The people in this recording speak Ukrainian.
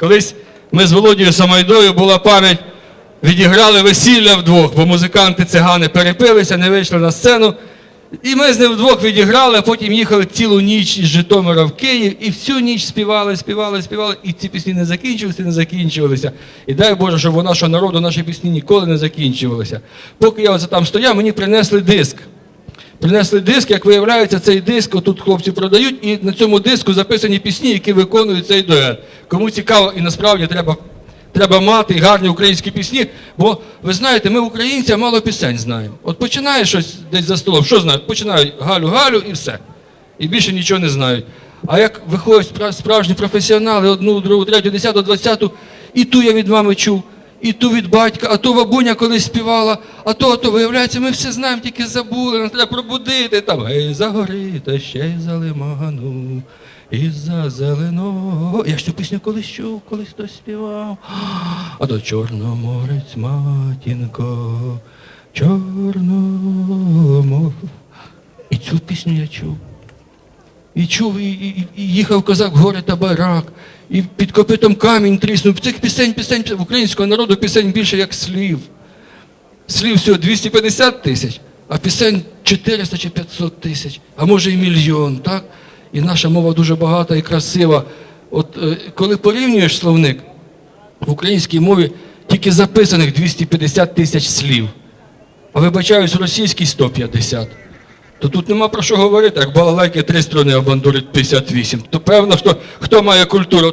Колись ми з Володією Самайдою була пам'ять, відіграли весілля вдвох, бо музиканти цигани перепилися, не вийшли на сцену. І ми з ним вдвох відіграли, а потім їхали цілу ніч із Житомира в Київ і всю ніч співали, співали, співали, і ці пісні не закінчувалися, не закінчувалися. І дай Боже, щоб у нашого народу наші пісні ніколи не закінчувалися. Поки я оце там стояв, мені принесли диск. Принесли диск, як виявляється, цей диск тут хлопці продають, і на цьому диску записані пісні, які виконують цей дует. Кому цікаво, і насправді треба, треба мати гарні українські пісні, бо ви знаєте, ми українці мало пісень знаємо. От починає щось десь за столом, що знають? Починають Галю-Галю і все. І більше нічого не знають. А як виходять справжні професіонали, одну, другу, третю, десяту, двадцяту, і ту я від мами чув, і ту від батька, а ту бабуня колись співала, а то, а то, виявляється, ми все знаємо, тільки забули, нам треба пробудити там. Гей, за гори, та ще й за лиману, і за зеленого. Я ж цю пісню колись чув, колись хтось співав. А до Чорноморець, матінко, Чорноморець. І цю пісню я чув. І чув, і, і, і їхав козак в гори та барак, і під копитом камінь тріснув. Цих пісень, пісень, українського народу пісень більше як слів. Слів всього 250 тисяч, а пісень 400 чи 500 тисяч, а може і мільйон, так? І наша мова дуже багата і красива. От е, коли порівнюєш словник, в українській мові тільки записаних 250 тисяч слів, а вибачаюсь, в російській 150. То тут нема про що говорити, як балалайки три сторони, а бандурить 58. То певно, хто, хто має культуру.